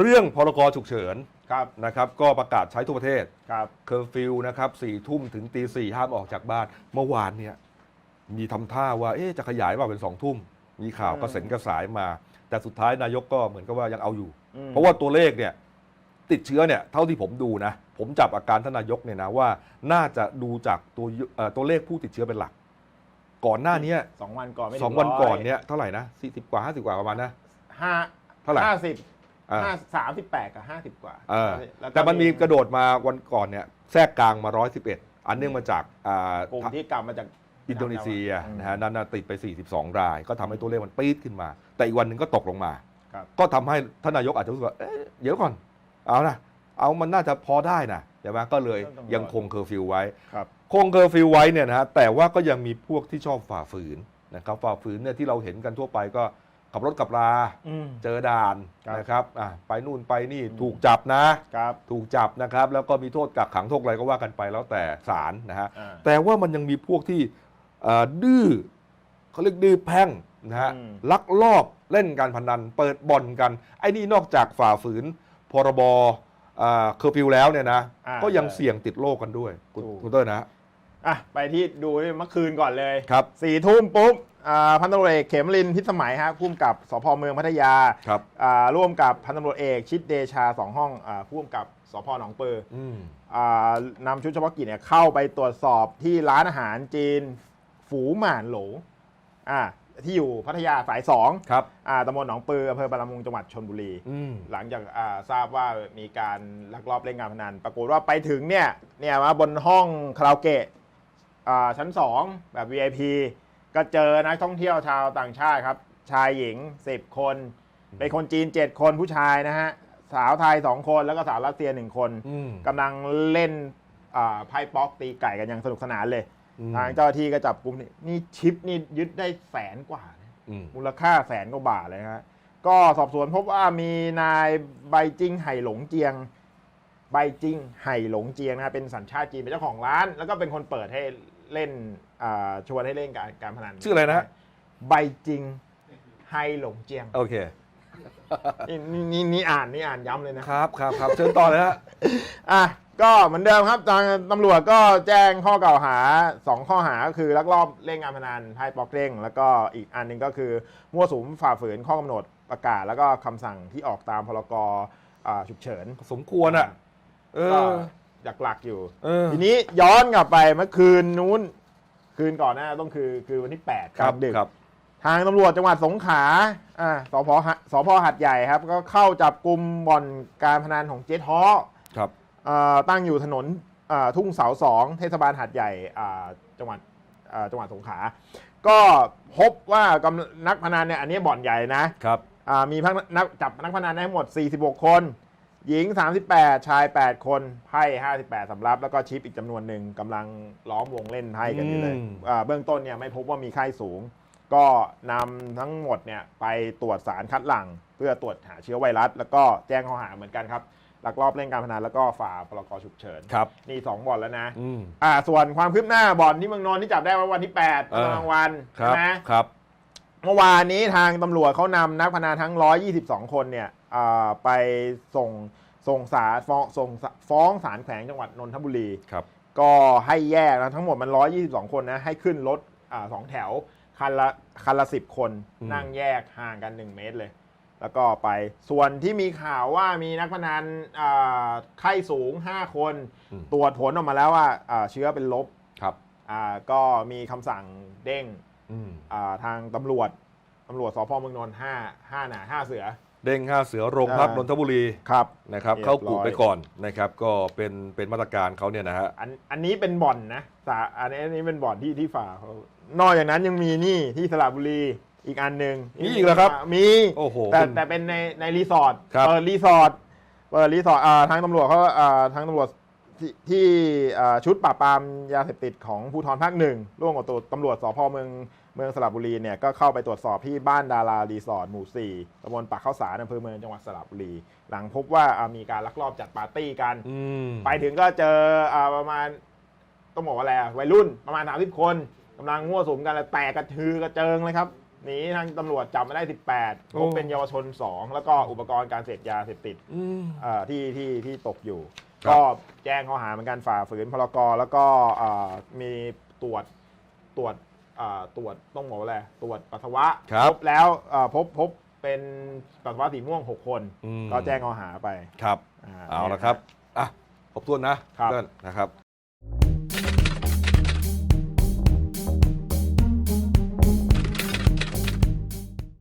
เรื่องพรกฉุกเฉินครับนะครับ ก็ประกาศใช้ทั่วประเทศครับเคอร์ฟิวนะครับสี่ทุ่มถึงตีสี่ห้ามออกจากบ้าน เมื่อวานเนี่ยมีทำท่าว่าเอ๊ะจะขยายว่าเป็นสองทุ่ม มีข่าวอืมกระเซ็นกระสายมา แต่สุดท้ายนายกก็เหมือนกับว่ายังเอาอยู่อืมเพราะว่าตัวเลขเนี่ยติดเชื้อเนี่ยเท่าที่ผมดูนะ ผมจับอาการท่านนายกเนี่ยนะว่า น่าจะดูจากตัวเอ่อตัวเลขผู้ติดเชื้อเป็นหลัก ก่อนหน้านี้สองวันก่อนไม่ถึสองวันก่อนร้ยเนี่ยเท่าไหร่นะสี่สิบกว่าห้าสิบกว่าประมาณนะห้าเท่าไหร่ห้าสิบ อ่า ห้าสามสิบแปดกับห้าสิบกว่าเออล้วก็แต่มันมีกระโดดมาวันก่อนเนี่ยแทรกกลางมา 111 อันเนื่องมาจากอ่ากลุ่มที่กลับมาจาก อินโดนีเซียอืม นะฮะนั่นนะติดไป 42 ราย ก็ทำให้ตัวเลขมันปี๊ดขึ้นมา แต่อีกวันหนึ่งก็ตกลงมา ครับ ก็ทำให้ท่านนายกอาจจะรู้สึกว่าเอ๊ะเดี๋ยวก่อนเอานะเอามันน่าจะพอได้นะใช่ไหมก็เลยยังคงเคอร์ฟิวไว้ ครับ คงเคอร์ฟิวไว้เนี่ยนะฮะแต่ว่าก็ยังมีพวกที่ชอบฝ่าฝืนนะครับฝ่าฝืนเนี่ยที่เราเห็นกันทั่วไปก็ ขับรถขับราอืม เจอด่านครับ นะครับอะไปนู่นไปนี่อืมถูกจับนะ ครับถูกจับนะครับ แล้วก็มีโทษกักขังโทษอะไรก็ว่ากันไปแล้วแต่ศาลนะฮะ อ่า แต่ว่ามันยังมีพวกที่เอ่อดื้อเขาเรียกดื้อแพ่งนะฮะอืม ลักลอบเล่นการพนัน เปิดบ่อนกัน ไอ้นี่นอกจากฝ่าฝืน พรบเคอร์ฟิวแล้วเนี่ยนะ อ่าก็ยังเสี่ยงติดโรคกันด้วยคุณถูก คุณเต้ยนะ อะไปที่ดูเมื่อคืนก่อนเลยครับสี่ทุ่มปุ๊บอ่าพันตำรวจเอกเขมรินทร์พิสมัยฮะพุ่มกับสพเมืองพัทยาครับอ่าร่วมกับพันตำรวจเอกชิดเดชาสองห้องอ่าพุ่มกับสพหนองปืออืมอ่านำชุดเฉพาะกิจเนี่ยเข้าไปตรวจสอบที่ร้านอาหารจีนฝูหม่านโหลอ่าที่อยู่พัทยาสายสองครับอ่าตำบลหนองปืออำเภอบารมุงจังหวัดชนบุรีอืมหลังจากอ่าทราบว่ามีการลักลอบเล่นการพนัน ปรากฏว่าไปถึงเนี่ยเนี่ยมาบนห้องคาราโอเกะอ่า ชั้น 2 แบบ VIP ก็เจอนักท่องเที่ยวชาวต่างชาติครับ ชายหญิง 10 คน เป็นคนจีน 7 คนผู้ชายนะฮะ สาวไทย 2 คนแล้วก็สาวรัสเซีย 1 คนอืมกำลังเล่นอ่าไพ่ป๊อกตีไก่กันอย่างสนุกสนานเลยอืมทางเจ้าหน้าที่ก็จับกลุ่มนี่นี่ชิปนี่ยึดได้แสนกว่านะอืมมูลค่าแสนกว่าบาทเลยฮะก็สอบสวนพบว่ามีนายใบจิงไห่หลงเจียง ใบจิงไห่หลงเจียงนะฮะเป็นสัญชาติจีนเป็นเจ้าของร้าน แล้วก็เป็นคนเปิดให้เล่นอ่าชวนให้เล่นการการพนันชื่ออะไรนะฮะใบจิงไห่หลงเจียงโอเคนี่นี่นี่นี่อ่านนี่อ่านย้ำเลยนะครับครับครับเชิญต่อเลยฮะอะก็เหมือนเดิมครับทางตำรวจก็แจ้งข้อกล่าวหา 2 ข้อหาก็คือลักลอบเล่นการพนันไพ่ปอกเด้งแล้วก็อีกอันหนึ่งก็คือมั่วสุมฝ่าฝืนข้อกำหนดประกาศ แล้วก็คำสั่งที่ออกตามพรกอ่าฉุกเฉินสมควรอะ เอก็อหลักๆอยู่ เออ ทีนี้ย้อนกลับไปเมื่อคืนนู้น คืนก่อนหน้าต้องคือคือวันที่8ครับดึก ครับ ทางตำรวจจังหวัดสงขลาอ่าสพหะสพหัดใหญ่ครับ ก็เข้าจับกลุ่มบ่อนการพนันของเจ๊ท้อครับ เอ่อตั้งอยู่ถนนเอ่อทุ่งเสาสองเทศบาลหาดใหญ่อ่าจังหวัดเอ่อจังหวัดสงขลา ก็พบว่ากำนักพนันเนี่ยอันนี้บ่อนใหญ่นะครับ อ่ามีพักนักจับนักพนันได้ทั้งหมด 46 คน หญิง 38 ชาย 8 คนไพ่58สำรับ แล้วก็ชิปอีกจำนวนหนึ่งกำลังล้อมวงเล่นไพ่กันอยู่เลยอืม อ่าเบื้องต้นเนี่ยไม่พบว่ามีไข้สูง ก็นำทั้งหมดเนี่ยไปตรวจสารคัดหลั่ง เพื่อตรวจหาเชื้อไวรัส แล้วก็แจ้งข้อหาเหมือนกันครับลักลอบเล่นการพนันแล้วก็ฝ่าพรกฉุกเฉิน ครับ นี่สองบ่อนแล้วนะ อืม อ่าส่วนความคืบหน้าบ่อนที่เมืองนนท์ที่จับได้วันที่8เออกลางวันครัใช่บไหมครับ เมื่อวานนี้ทางตำรวจเขานำนักพนันทั้ง 122 คนเนี่ยอ่าไปส่งส่งสารฟ้องส่งฟ้องศาลแขวงจังหวัดนนทบุรีครับก็ให้แยกนะทั้งหมดมัน 122 คนนะให้ขึ้นรถอ่าสองแถวคันละคันละสิบคนอืมนั่งแยกห่างกัน 1 เมตรเลย แล้วก็ไปส่วนที่มีข่าวว่ามีนักพนันอ่าไข้สูง 5 คนอืมตรวจผลออกมาแล้วว่าอ่าเชื้อเป็นลบครับอ่าก็มีคำสั่งเด้ง อืมอ่าทางตำรวจตำรวจสพเมืองนนท์ห้าห้าหนาห้าเสือ เด้งห้าเสือโรงพักอ่านนนทบุรีครับนะครับเรียบร้อยเข้ากลุ่มไปก่อนนะครับ ก็เป็นเป็นมาตรการเขาเนี่ยนะฮะอันอันนี้เป็นบ่อนนะสาอันนี้อันนี้เป็นบ่อนที่ที่ฝ่าเขานอกจากนั้นยังมีนี่ที่สระบุรีอีกอันหนึ่งมีอีกเหรอครับมีโอ้โหแต่คุณแต่เป็นในในรีสอร์ทครับเปิดรีสอร์ทเปิดรีสอร์ทอ่าทางตำรวจเขาอ่าทางตำรวจที่ที่อ่าชุดปราบปรามยาเสพติดของภูธรภาคหนึ่งร่วมกับตัวตำรวจสพเมือง เมืองสระบุรีเนี่ยก็เข้าไปตรวจสอบที่บ้านดารารีสอร์ทหมู่ 4ตำบลปากข้าวสารอำเภอเมืองจังหวัดสระบุรี หลังพบว่าอ่ามีการลักลอบจัดปาร์ตี้กัน อืม ไปถึงก็เจออ่าประมาณต้องบอกว่าอะไรอะวัยรุ่นประมาณ 30 คนกำลังมั่วสุมกันแล้วแตกกระทือกระเจิงเลยครับหนีทางตำรวจจับมาได้ 18โอ้พบเป็นเยาวชน 2 แล้วก็อุปกรณ์การเสพยาเสพติดอืม เอ่อที่ที่ที่ตกอยู่ ครับ ก็แจ้งข้อหาเหมือนกันฝ่าฝืนพรกแล้วก็เอ่อมีตรวจตรวจเอ่อ ตรวจต้องบอกว่าอะไรตรวจปัสสาวะครับ พบแล้วเอ่อพบพบเป็นปัสสาวะสีม่วง 6 คน อืมก็แจ้งข้อหาไปครับาเอาละครับอะครบถ้วนนะครับ เพื่อนนะครับ